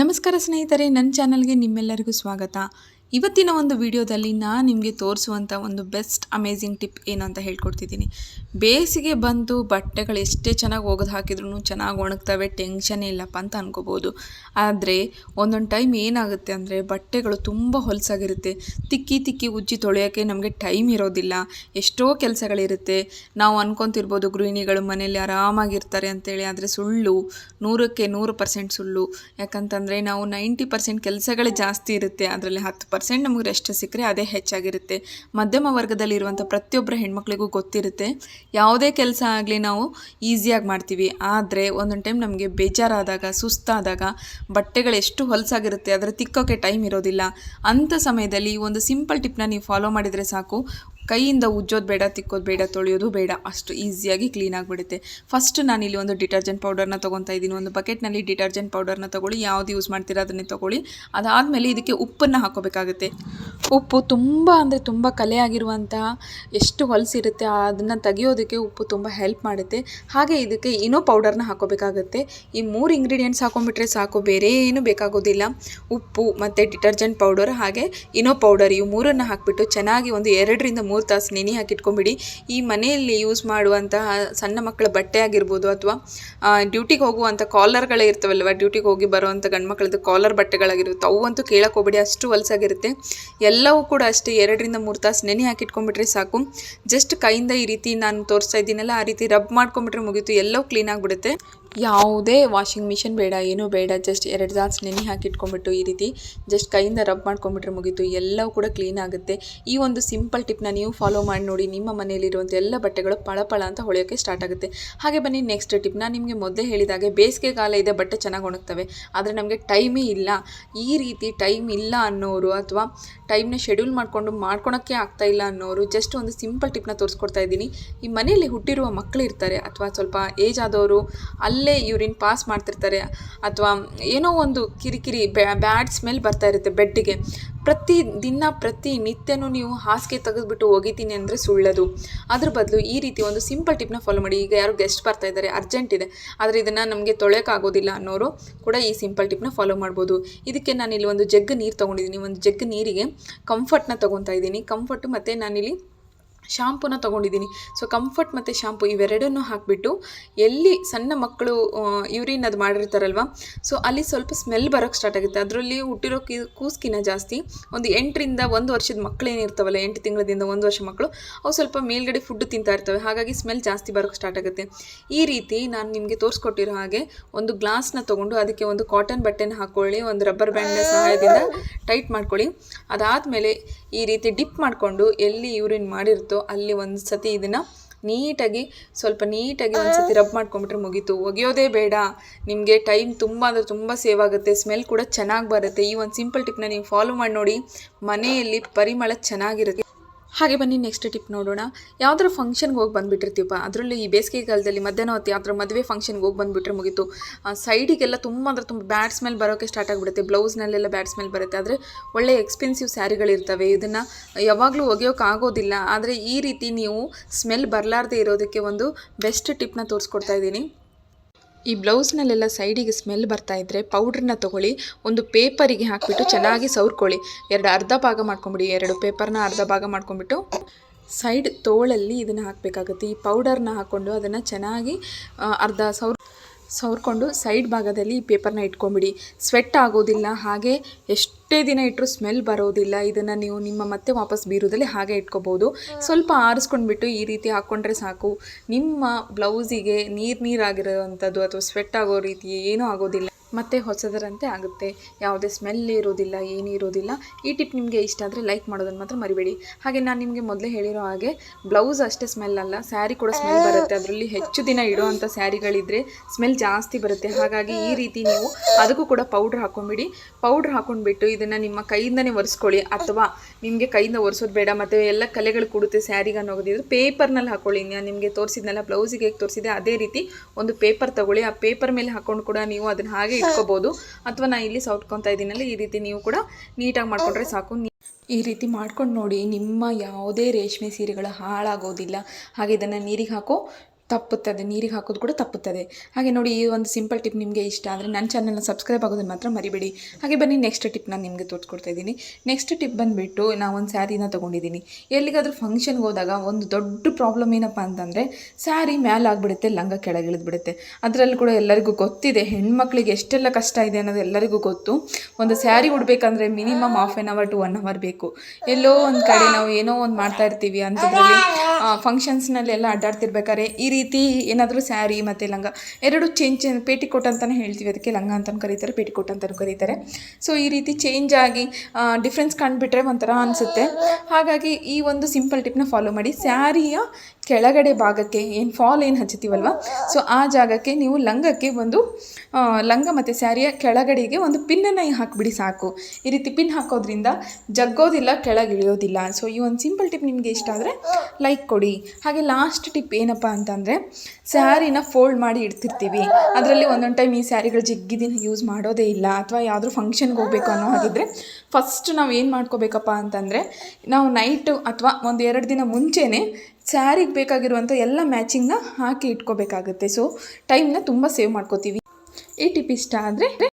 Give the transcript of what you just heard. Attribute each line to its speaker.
Speaker 1: ನಮಸ್ಕಾರ ಸ್ನೇಹಿತರೆ ನನ್ನ ಚಾನಲ್ಗೆ ನಿಮ್ಮೆಲ್ಲರಿಗೂ ಸ್ವಾಗತ. ಇವತ್ತಿನ ಒಂದು ವಿಡಿಯೋದಲ್ಲಿ ನಾನು ನಿಮಗೆ ತೋರಿಸುವಂಥ ಒಂದು ಬೆಸ್ಟ್ ಅಮೇಝಿಂಗ್ ಟಿಪ್ ಏನು ಅಂತ ಹೇಳ್ಕೊಡ್ತಿದ್ದೀನಿ. ಬೇಸಿಗೆ ಬಂದು ಬಟ್ಟೆಗಳು ಎಷ್ಟೇ ಚೆನ್ನಾಗಿ ಒಗೆದು ಹಾಕಿದ್ರು ಚೆನ್ನಾಗಿ ಒಣಗ್ತವೆ ಟೆನ್ಷನ್ನೇ ಇಲ್ಲಪ್ಪ ಅಂತ ಅನ್ಕೋಬೋದು. ಆದರೆ ಒಂದೊಂದು ಟೈಮ್ ಏನಾಗುತ್ತೆ ಅಂದರೆ ಬಟ್ಟೆಗಳು ತುಂಬ ಹೊಲಸಾಗಿರುತ್ತೆ. ತಿಕ್ಕಿ ತಿಕ್ಕಿ ಉಜ್ಜಿ ತೊಳೆಯೋಕ್ಕೆ ನಮಗೆ ಟೈಮ್ ಇರೋದಿಲ್ಲ. ಎಷ್ಟೋ ಕೆಲಸಗಳಿರುತ್ತೆ. ನಾವು ಅನ್ಕೊತಿರ್ಬೋದು ಗೃಹಿಣಿಗಳು ಮನೆಯಲ್ಲಿ ಆರಾಮಾಗಿರ್ತಾರೆ ಅಂತೇಳಿ, ಆದರೆ ಸುಳ್ಳು, ನೂರಕ್ಕೆ ನೂರು ಪರ್ಸೆಂಟ್ ಸುಳ್ಳು. ಯಾಕಂತಂದರೆ ನಾವು ನೈಂಟಿ ಪರ್ಸೆಂಟ್ ಕೆಲಸಗಳೇ ಜಾಸ್ತಿ ಇರುತ್ತೆ, ಅದರಲ್ಲಿ ಹತ್ತು ಪರ್ಸೆಂಟ್ ನಮಗೆ ರೆಸ್ಟ್ ಸಿಕ್ಕರೆ ಅದೇ ಹೆಚ್ಚಾಗಿರುತ್ತೆ. ಮಧ್ಯಮ ವರ್ಗದಲ್ಲಿರುವಂಥ ಪ್ರತಿಯೊಬ್ಬರ ಹೆಣ್ಮಕ್ಳಿಗೂ ಗೊತ್ತಿರುತ್ತೆ. ಯಾವುದೇ ಕೆಲಸ ಆಗಲಿ ನಾವು ಈಸಿಯಾಗಿ ಮಾಡ್ತೀವಿ. ಆದರೆ ಒಂದೊಂದು ಟೈಮ್ ನಮಗೆ ಬೇಜಾರಾದಾಗ, ಸುಸ್ತಾದಾಗ ಬಟ್ಟೆಗಳು ಎಷ್ಟು ಹೊಲಸಾಗಿರುತ್ತೆ ಅದರ ತಿಕ್ಕೋಕ್ಕೆ ಟೈಮ್ ಇರೋದಿಲ್ಲ. ಅಂಥ ಸಮಯದಲ್ಲಿ ಒಂದು ಸಿಂಪಲ್ ಟಿಪ್ನ ನೀವು ಫಾಲೋ ಮಾಡಿದರೆ ಸಾಕು. ಕೈಯಿಂದ ಉಜ್ಜೋದು ಬೇಡ, ತಿಕ್ಕೋದು ಬೇಡ, ತೊಳೆಯೋದು ಬೇಡ. ಅಷ್ಟು ಈಸಿಯಾಗಿ ಕ್ಲೀನ್ ಆಗಿಬಿಡುತ್ತೆ. ಫಸ್ಟ್ ನಾನಿಲ್ಲಿ ಒಂದು ಡಿಟರ್ಜೆಂಟ್ ಪೌಡರ್ನ ತೊಗೊತಾ ಇದ್ದೀನಿ. ಒಂದು ಬಕೆಟ್ನಲ್ಲಿ ಡಿಟರ್ಜೆಂಟ್ ಪೌಡರ್ನ ತೊಗೊಳ್ಳಿ, ಯಾವ್ದು ಯೂಸ್ ಮಾಡ್ತೀರಾ ಅದನ್ನೇ ತೊಗೊಳ್ಳಿ. ಅದಾದಮೇಲೆ ಇದಕ್ಕೆ ಉಪ್ಪನ್ನು ಹಾಕೋಬೇಕಾಗುತ್ತೆ. ಉಪ್ಪು ತುಂಬ ಅಂದರೆ ತುಂಬ ಕಲೆಯಾಗಿರುವಂತಹ ಎಷ್ಟು ಹೊಲಸಿರುತ್ತೆ ಅದನ್ನು ತೆಗಿಯೋದಕ್ಕೆ ಉಪ್ಪು ತುಂಬ ಹೆಲ್ಪ್ ಮಾಡುತ್ತೆ. ಹಾಗೆ ಇದಕ್ಕೆ ಇನೋ ಪೌಡರ್ನ ಹಾಕೋಬೇಕಾಗುತ್ತೆ. ಈ ಮೂರು ಇಂಗ್ರೀಡಿಯೆಂಟ್ಸ್ ಹಾಕೊಂಡ್ಬಿಟ್ರೆ ಸಾಕು, ಬೇರೆ ಏನು ಬೇಕಾಗೋದಿಲ್ಲ. ಉಪ್ಪು ಮತ್ತು ಡಿಟರ್ಜೆಂಟ್ ಪೌಡರ್ ಹಾಗೆ ಇನೋ ಪೌಡರ್ ಇವು ಮೂರನ್ನು ಹಾಕಿಬಿಟ್ಟು ಚೆನ್ನಾಗಿ ಒಂದು ಎರಡರಿಂದ ಮೂರು ತಾಸು ನೆನೆ ಹಾಕಿಟ್ಕೊಂಬಿಡಿ. ಈ ಮನೆಯಲ್ಲಿ ಯೂಸ್ ಮಾಡುವಂತಹ ಸಣ್ಣ ಮಕ್ಕಳ ಬಟ್ಟೆ ಆಗಿರ್ಬೋದು ಅಥವಾ ಡ್ಯೂಟಿಗೆ ಹೋಗುವಂಥ ಕಾಲರ್ಗಳೇ ಇರ್ತವಲ್ವ? ಡ್ಯೂಟಿಗೆ ಹೋಗಿ ಬರುವಂಥ ಗಂಡು ಮಕ್ಕಳದ್ದು ಕಾಲರ್ ಬಟ್ಟೆಗಳಾಗಿರುತ್ತೆ. ಅವಂತೂ ಕೇಳಕ್ಕೆ ಹೋಗ್ಬೇಡಿ, ಅಷ್ಟು ಹೊಲಸಾಗಿರುತ್ತೆ. ಎಲ್ಲವೂ ಕೂಡ ಅಷ್ಟೇ, ಎರಡರಿಂದ ಮೂರು ತಾಸು ನೆನೆ ಹಾಕಿಟ್ಕೊಂಡ್ಬಿಟ್ರೆ ಸಾಕು. ಜಸ್ಟ್ ಕೈಯಿಂದ ಈ ರೀತಿ ನಾನು ತೋರಿಸ್ತಾ ಇದ್ದೀನಲ್ಲ, ಆ ರೀತಿ ರಬ್ ಮಾಡ್ಕೊಂಬಿಟ್ರೆ ಮುಗೀತು, ಎಲ್ಲವೂ ಕ್ಲೀನ್ ಆಗಿಬಿಡುತ್ತೆ. ಯಾವುದೇ ವಾಷಿಂಗ್ ಮಿಷಿನ್ ಬೇಡ, ಏನೂ ಬೇಡ ಜಸ್ಟ್ ಎರಡು ತಾಸು ನೆನೆ ಹಾಕಿಟ್ಕೊಂಡ್ಬಿಟ್ಟು ಈ ರೀತಿ ಜಸ್ಟ್ ಕೈಯಿಂದ ರಬ್ ಮಾಡ್ಕೊಂಬಿಟ್ರೆ ಮುಗೀತು, ಎಲ್ಲವೂ ಕೂಡ ಕ್ಲೀನ್ ಆಗುತ್ತೆ. ಈ ಒಂದು ಸಿಂಪಲ್ ಟಿಪ್ನ ನೀವು ಫಾಲೋ ಮಾಡಿ ನೋಡಿ, ನಿಮ್ಮ ಮನೆಯಲ್ಲಿರುವಂಥ ಎಲ್ಲ ಬಟ್ಟೆಗಳು ಪಳಪಳ ಅಂತ ಹೊಳೆಯೋಕ್ಕೆ ಸ್ಟಾರ್ಟ್ ಆಗುತ್ತೆ. ಹಾಗೆ ಬನ್ನಿ ನೆಕ್ಸ್ಟ್ ಟಿಪ್ ನಾನು ನಿಮಗೆ ಮೊದಲೇ ಹೇಳಿದಾಗೆ, ಬೇಸಿಗೆ ಕಾಲ ಇದೆ, ಬಟ್ಟೆ ಚೆನ್ನಾಗಿ ಒಣಗ್ತವೆ, ಆದರೆ ನಮಗೆ ಟೈಮೇ ಇಲ್ಲ. ಈ ರೀತಿ ಟೈಮ್ ಇಲ್ಲ ಅನ್ನೋರು ಅಥವಾ ಟೈಮ್ನ ಶೆಡ್ಯೂಲ್ ಮಾಡಿಕೊಂಡು ಮಾಡ್ಕೊಳೋಕ್ಕೆ ಆಗ್ತಾ ಇಲ್ಲ ಅನ್ನೋರು ಜಸ್ಟ್ ಒಂದು ಸಿಂಪಲ್ ಟಿಪ್ನ ತೋರಿಸ್ಕೊಡ್ತಾ ಇದ್ದೀನಿ. ಈ ಮನೆಯಲ್ಲಿ ಹುಟ್ಟಿರುವ ಮಕ್ಕಳು ಇರ್ತಾರೆ ಅಥವಾ ಸ್ವಲ್ಪ ಏಜ್ ಆದವರು, ಅಲ್ಲೇ ಯೂರಿನ್ ಪಾಸ್ ಮಾಡ್ತಿರ್ತಾರೆ. ಅಥವಾ ಏನೋ ಒಂದು ಕಿರಿಕಿರಿ ಬ್ಯಾಡ್ ಸ್ಮೆಲ್ ಬರ್ತಾ ಇರುತ್ತೆ ಬೆಡ್ಡಿಗೆ. ಪ್ರತಿ ದಿನ ಪ್ರತಿ ನಿತ್ಯನೂ ನೀವು ಹಾಸಿಗೆ ತೆಗೆದುಬಿಟ್ಟು ಒಗಿತೀನಿ ಅಂದರೆ ಸುಳ್ಳದು. ಅದ್ರ ಬದಲು ಈ ರೀತಿ ಒಂದು ಸಿಂಪಲ್ ಟಿಪ್ನ ಫಾಲೋ ಮಾಡಿ. ಈಗ ಯಾರು ಗೆಸ್ಟ್ ಬರ್ತಾ ಇದ್ದಾರೆ ಅರ್ಜೆಂಟ್ ಇದೆ. ಆದರೆ ಇದನ್ನು ನಮಗೆ ತೊಳೆಯೋಕ್ಕಾಗೋದಿಲ್ಲ ಅನ್ನೋರು ಕೂಡ ಈ ಸಿಂಪಲ್ ಟಿಪ್ನ ಫಾಲೋ ಮಾಡ್ಬೋದು. ಇದಕ್ಕೆ ನಾನಿಲ್ಲಿ ಒಂದು ಜಗ್ ನೀರು ತೊಗೊಂಡಿದ್ದೀನಿ ಒಂದು ಜಗ್ ನೀರಿಗೆ ಕಂಫರ್ಟ್ನ ತೊಗೊತಾ ಇದ್ದೀನಿ. ಕಂಫರ್ಟ್ ಮತ್ತು ನಾನಿಲ್ಲಿ ಶಾಂಪೂನ ತೊಗೊಂಡಿದ್ದೀನಿ. ಸೊ ಕಂಫರ್ಟ್ ಮತ್ತು ಶಾಂಪು ಇವೆರಡನ್ನೂ ಹಾಕಿಬಿಟ್ಟು ಎಲ್ಲಿ ಸಣ್ಣ ಮಕ್ಕಳು ಯೂರಿನ್ ಅದು ಮಾಡಿರ್ತಾರಲ್ವ? ಸೊ ಅಲ್ಲಿ ಸ್ವಲ್ಪ ಸ್ಮೆಲ್ ಬರೋಕ್ಕೆ ಸ್ಟಾರ್ಟ್ ಆಗುತ್ತೆ. ಅದರಲ್ಲಿ ಹುಟ್ಟಿರೋ ಕಿ, ಕೂಸ್ಕಿನ ಜಾಸ್ತಿ. ಒಂದು ಎಂಟರಿಂದ ಒಂದು ವರ್ಷದ ಮಕ್ಕಳು ಏನಿರ್ತಾವಲ್ಲ ಎಂಟು ತಿಂಗಳದಿಂದ ಒಂದು ವರ್ಷ ಮಕ್ಕಳು ಅವು ಸ್ವಲ್ಪ ಮೇಲ್ಗಡೆ ಫುಡ್ ತಿಂತಾ ಇರ್ತವೆ. ಹಾಗಾಗಿ ಸ್ಮೆಲ್ ಜಾಸ್ತಿ ಬರೋಕ್ಕೆ ಸ್ಟಾರ್ಟ್ ಆಗುತ್ತೆ. ಈ ರೀತಿ ನಾನು ನಿಮಗೆ ತೋರಿಸ್ಕೊಟ್ಟಿರೋ ಹಾಗೆ ಒಂದು ಗ್ಲಾಸ್ನ ತೊಗೊಂಡು ಅದಕ್ಕೆ ಒಂದು ಕಾಟನ್ ಬಟ್ಟೆನ ಹಾಕ್ಕೊಳ್ಳಿ ಒಂದು ರಬ್ಬರ್ ಬ್ಯಾಂಡ್ನ ಸಹಾಯದಿಂದ ಟೈಟ್ ಮಾಡ್ಕೊಳ್ಳಿ. ಅದಾದಮೇಲೆ ಈ ರೀತಿ ಡಿಪ್ ಮಾಡಿಕೊಂಡು ಎಲ್ಲಿ ಯೂರಿನ್ ಅಲ್ಲಿ ಒಂದು ಸತಿ ಇದನ್ನು ನೀಟಾಗಿ, ಸ್ವಲ್ಪ ನೀಟಾಗಿ ಒಂದು ಸತಿ ರಬ್ ಮಾಡ್ಕೊಂಬಿಟ್ರೆ ಮುಗೀತು. ಒಗೆಯೋದೇ ಬೇಡ. ನಿಮಗೆ ಟೈಮ್ ತುಂಬ ಅಂದರೆ ತುಂಬ ಸೇವ್ ಆಗುತ್ತೆ. ಸ್ಮೆಲ್ ಕೂಡ ಚೆನ್ನಾಗಿ ಬರುತ್ತೆ. ಈ ಒಂದು ಸಿಂಪಲ್ ಟಿಪ್ನ ನೀವು ಫಾಲೋ ಮಾಡಿ ನೋಡಿ, ಮನೆಯಲ್ಲಿ ಪರಿಮಳ ಚೆನ್ನಾಗಿರುತ್ತೆ. ಹಾಗೆ ಬನ್ನಿ ನೆಕ್ಸ್ಟ್ ಟಿಪ್ ನೋಡೋಣ. ಯಾವ್ದಾರು ಫಂಕ್ಷನ್ಗೆ ಹೋಗಿ ಬಂದುಬಿಟ್ಟಿರ್ತೀವಪ್ಪ, ಅದರಲ್ಲೂ ಈ ಬೇಸಿಗೆ ಕಾಲದಲ್ಲಿ ಮಧ್ಯಾಹ್ನ ಹೊತ್ತು ಯಾವ್ದಾರ ಮದುವೆ ಫಂಕ್ಷನ್ಗೆ ಹೋಗಿ ಬಂದುಬಿಟ್ರೆ ಮುಗೀತು. ಸೈಡಿಗೆಲ್ಲ ತುಂಬ ಅಂದರೆ ತುಂಬ ಬ್ಯಾಡ್ ಸ್ಮೆಲ್ ಬರೋಕ್ಕೆ ಸ್ಟಾರ್ಟ್ ಆಗಿಬಿಡುತ್ತೆ. ಬ್ಲೌಸ್ನಲ್ಲೆಲ್ಲ ಬ್ಯಾಡ್ ಸ್ಮೆಲ್ ಬರುತ್ತೆ. ಆದರೆ ಒಳ್ಳೆ ಎಕ್ಸ್ಪೆನ್ಸಿವ್ ಸ್ಯಾರಿಗಳಿರ್ತವೆ ಇದನ್ನು ಯಾವಾಗಲೂ ಒಗೆಯೋಕ್ಕಾಗೋದಿಲ್ಲ ಆದರೆ ಈ ರೀತಿ ನೀವು ಸ್ಮೆಲ್ ಬರಲಾರ್ದೆ ಇರೋದಕ್ಕೆ ಒಂದು ಬೆಸ್ಟ್ ಟಿಪ್ನ ತೋರಿಸ್ಕೊಡ್ತಾ ಇದ್ದೀನಿ. ಈ ಬ್ಲೌಸ್ನಲ್ಲೆಲ್ಲ ಸೈಡಿಗೆ ಸ್ಮೆಲ್ ಬರ್ತಾ ಇದ್ದರೆ ಪೌಡ್ರನ್ನ ತಗೊಳ್ಳಿ, ಒಂದು ಪೇಪರಿಗೆ ಹಾಕಿಬಿಟ್ಟು ಚೆನ್ನಾಗಿ ಸೌರ್ಕೊಳ್ಳಿ ಎರಡು ಅರ್ಧ ಭಾಗ ಮಾಡ್ಕೊಂಬಿಡಿ, ಎರಡು ಪೇಪರ್ನ ಅರ್ಧ ಭಾಗ ಮಾಡ್ಕೊಂಬಿಟ್ಟು ಸೈಡ್ ತೋಳಲ್ಲಿ ಇದನ್ನು ಹಾಕಬೇಕಾಗುತ್ತೆ. ಈ ಪೌಡರ್ನ ಹಾಕ್ಕೊಂಡು ಅದನ್ನು ಚೆನ್ನಾಗಿ ಅರ್ಧ ಸೌರ್ ಸವರ್ಕೊಂಡು ಸೈಡ್ ಭಾಗದಲ್ಲಿ ಈ ಪೇಪರ್ನ ಇಟ್ಕೊಂಬಿಡಿ. ಸ್ವೆಟ್ ಆಗೋದಿಲ್ಲ, ಹಾಗೆ ಎಷ್ಟೇ ದಿನ ಇಟ್ಟರು ಸ್ಮೆಲ್ ಬರೋದಿಲ್ಲ. ಇದನ್ನು ನೀವು ನಿಮ್ಮ ಮತ್ತೆ ವಾಪಸ್ ಬೀರೋದಲ್ಲಿ ಹಾಗೆ ಇಟ್ಕೋಬೋದು. ಸ್ವಲ್ಪ ಆರಿಸ್ಕೊಂಡ್ಬಿಟ್ಟು ಈ ರೀತಿ ಹಾಕ್ಕೊಂಡ್ರೆ ಸಾಕು. ನಿಮ್ಮ ಬ್ಲೌಸಿಗೆ ನೀರು ನೀರಾಗಿರೋವಂಥದ್ದು ಅಥವಾ ಸ್ವೆಟ್ ಆಗೋ ರೀತಿ ಏನೂ ಆಗೋದಿಲ್ಲ. ಮತ್ತು ಹೊಸದರಂತೆ ಆಗುತ್ತೆ. ಯಾವುದೇ ಸ್ಮೆಲ್ ಇರೋದಿಲ್ಲ, ಏನೂ ಇರೋದಿಲ್ಲ. ಈ ಟಿಪ್ ನಿಮಗೆ ಇಷ್ಟ ಆದರೆ ಲೈಕ್ ಮಾಡೋದನ್ನು ಮಾತ್ರ ಮರಿಬೇಡಿ. ಹಾಗೆ ನಾನು ನಿಮಗೆ ಮೊದಲೇ ಹೇಳಿರೋ ಹಾಗೆ ಬ್ಲೌಸ್ ಅಷ್ಟೇ ಸ್ಮೆಲ್ ಅಲ್ಲ ಸ್ಯಾರಿ ಕೂಡ ಸ್ಮೆಲ್ ಬರುತ್ತೆ. ಅದರಲ್ಲಿ ಹೆಚ್ಚು ದಿನ ಇಡೋವಂಥ ಸ್ಯಾರಿಗಳಿದ್ದರೆ ಸ್ಮೆಲ್ ಜಾಸ್ತಿ ಬರುತ್ತೆ. ಹಾಗಾಗಿ ಈ ರೀತಿ ನೀವು ಅದಕ್ಕೂ ಕೂಡ ಪೌಡ್ರ್ ಹಾಕೊಂಡ್ಬಿಡಿ ಪೌಡ್ರ್ ಹಾಕೊಂಡ್ಬಿಟ್ಟು ಇದನ್ನು ನಿಮ್ಮ ಕೈಯಿಂದನೇ ಒರೆಸ್ಕೊಳ್ಳಿ. ಅಥವಾ ನಿಮಗೆ ಕೈಯಿಂದ ಒರೆಸೋದು ಬೇಡ, ಮತ್ತು ಎಲ್ಲ ಕಲೆಗಳು ಕೊಡುತ್ತೆ ಸ್ಯಾರಿಗೆ ಅನ್ನೋದಿದ್ರೆ ಪೇಪರ್ನಲ್ಲಿ ಹಾಕೊಳ್ಳಿ. ನಾನು ನಿಮಗೆ ತೋರಿಸಿದ್ನಲ್ಲ ಬ್ಲೌಸಿಗೆ ಹೇಗೆ ತೋರಿಸಿದೆ ಅದೇ ರೀತಿ ಒಂದು ಪೇಪರ್ ತಗೊಳ್ಳಿ. ಆ ಪೇಪರ್ ಮೇಲೆ ಹಾಕೊಂಡು ಕೂಡ ನೀವು ಅದನ್ನು ಹಾಗೆ ಇಟ್ಕೋಬೋದು. ಅಥವಾ ನಾನು ಇಲ್ಲಿ ಸೌಟ್ಕೊತಾ ಇದ್ದೀನಲ್ಲ, ಈ ರೀತಿ ನೀವು ಕೂಡ ನೀಟಾಗಿ ಮಾಡ್ಕೊಂಡ್ರೆ ಸಾಕು. ಈ ರೀತಿ ಮಾಡ್ಕೊಂಡು ನೋಡಿ ನಿಮ್ಮ ಯಾವುದೇ ರೇಷ್ಮೆ ಸೀರೆಗಳು ಹಾಳಾಗೋದಿಲ್ಲ. ಹಾಗೆ ಇದನ್ನು ನೀರಿಗೆ ಹಾಕೋ ತಪ್ಪುತ್ತದೆ, ನೀರಿಗೆ ಹಾಕೋದು ಕೂಡ ತಪ್ಪುತ್ತದೆ. ಹಾಗೆ ನೋಡಿ, ಈ ಒಂದು ಸಿಂಪಲ್ ಟಿಪ್ ನಿಮಗೆ ಇಷ್ಟ ಆದರೆ ನನ್ನ ಚಾನಲ್ನ ಸಬ್ಸ್ಕ್ರೈಬ್ ಆಗೋದನ್ನು ಮಾತ್ರ ಮರಿಬೇಡಿ. ಹಾಗೆ ಬನ್ನಿ ನೆಕ್ಸ್ಟ್ ಟಿಪ್ ನಾನು ನಿಮಗೆ ತೋರಿಸ್ಕೊಡ್ತಾ ಇದ್ದೀನಿ. ನೆಕ್ಸ್ಟ್ ಟಿಪ್ ಬಂದುಬಿಟ್ಟು ನಾವು ಒಂದು ಸ್ಯಾರಿನ ತೊಗೊಂಡಿದ್ದೀನಿ. ಎಲ್ಲಿಗಾದರೂ ಫಂಕ್ಷನ್ಗೆ ಹೋದಾಗ ಒಂದು ದೊಡ್ಡ ಪ್ರಾಬ್ಲಮ್ ಏನಪ್ಪ ಅಂತಂದರೆ ಸ್ಯಾರಿ ಮ್ಯಾಲೆ ಆಗಿಬಿಡುತ್ತೆ, ಲಂಗ ಕೆಳಗೆ ಇಳಿದ್ಬಿಡುತ್ತೆ. ಅದರಲ್ಲೂ ಕೂಡ ಎಲ್ಲರಿಗೂ ಗೊತ್ತಿದೆ, ಹೆಣ್ಮಕ್ಳಿಗೆ ಎಷ್ಟೆಲ್ಲ ಕಷ್ಟ ಇದೆ ಅನ್ನೋದು ಎಲ್ಲರಿಗೂ ಗೊತ್ತು. ಒಂದು sari ಉಡಬೇಕಂದ್ರೆ minimum half an hour to one hour ಬೇಕು. ಎಲ್ಲೋ ಒಂದು ಕಡೆ ನಾವು ಏನೋ ಒಂದು ಮಾಡ್ತಾ ಇರ್ತೀವಿ ಅಂಥದ್ರಲ್ಲಿ ಫಂಕ್ಷನ್ಸ್ನಲ್ಲೆಲ್ಲ ಅಡ್ಡಾಡ್ತಿರ್ಬೇಕಾದ್ರೆ ಈ ರೀತಿ ಏನಾದರೂ ಸ್ಯಾರಿ ಮತ್ತು ಲಂಗ ಎರಡು ಚೇಂಜ್ ಪೇಟಿಕೋಟ್ ಅಂತಲೇ ಹೇಳ್ತೀವಿ. ಅದಕ್ಕೆ ಲಂಗ ಅಂತಲೂ ಕರೀತಾರೆ, ಪೇಟಿಕೋಟ್ ಅಂತಲೂ ಕರೀತಾರೆ. ಸೊ ಈ ರೀತಿ ಚೇಂಜ್ ಆಗಿ ಡಿಫ್ರೆನ್ಸ್ ಕಂಡುಬಿಟ್ರೆ ಒಂಥರ ಅನಿಸುತ್ತೆ. ಹಾಗಾಗಿ ಈ ಒಂದು ಸಿಂಪಲ್ ಟಿಪ್ನ ಫಾಲೋ ಮಾಡಿ. ಸ್ಯಾರಿಯ ಕೆಳಗಡೆ ಭಾಗಕ್ಕೆ ಏನು ಫಾಲ್ ಏನು ಹಚ್ಚುತ್ತೀವಲ್ವ? ಸೊ ಆ ಜಾಗಕ್ಕೆ ನೀವು ಲಂಗಕ್ಕೆ ಒಂದು ಲಂಗ ಮತ್ತು ಸ್ಯಾರಿಯ ಕೆಳಗಡೆಗೆ ಒಂದು ಪಿನ್ನನ್ನು ಹಾಕಿಬಿಡಿ ಸಾಕು. ಈ ರೀತಿ ಪಿನ್ ಹಾಕೋದ್ರಿಂದ ಜಗ್ಗೋದಿಲ್ಲ ಕೆಳಗೆ ಇಳಿಯೋದಿಲ್ಲ ಸೊ ಈ ಒಂದು ಸಿಂಪಲ್ ಟಿಪ್ ನಿಮಗೆ ಇಷ್ಟ ಆದರೆ ಲೈಕ್ ಕೊಡಿ. ಹಾಗೆ ಲಾಸ್ಟ್ ಟಿಪ್ ಏನಪ್ಪ ಅಂತಂದರೆ, ಸ್ಯಾರಿನ ಫೋಲ್ಡ್ ಮಾಡಿ ಇಡ್ತಿರ್ತೀವಿ. ಅದರಲ್ಲಿ ಒಂದೊಂದು ಟೈಮ್ ಈ ಸ್ಯಾರಿಗಳು ಜಿಗ್ಗಿದಿನ ಯೂಸ್ ಮಾಡೋದೇ ಇಲ್ಲ. ಅಥವಾ ಯಾವುದ್ರೂ ಫಂಕ್ಷನ್ಗೆ ಹೋಗಬೇಕು ಅನ್ನೋ ಹಾಗಿದ್ರೆ ಫಸ್ಟ್ ನಾವು ಏನು ಮಾಡ್ಕೋಬೇಕಪ್ಪ ಅಂತಂದರೆ, ನಾವು ನೈಟು ಅಥವಾ ಒಂದು ಎರಡು ದಿನ ಮುಂಚೆನೇ ಸ್ಯಾರಿಗೆ ಬೇಕಾಗಿರುವಂಥ ಎಲ್ಲ ಮ್ಯಾಚಿಂಗ್ನ ಹಾಕಿ ಇಟ್ಕೋಬೇಕಾಗುತ್ತೆ. ಸೊ ಟೈಮ್ನ ತುಂಬ ಸೇವ್ ಮಾಡ್ಕೋತೀವಿ. ಈ ಟಿಪ್ ಇಷ್ಟ ಆದರೆ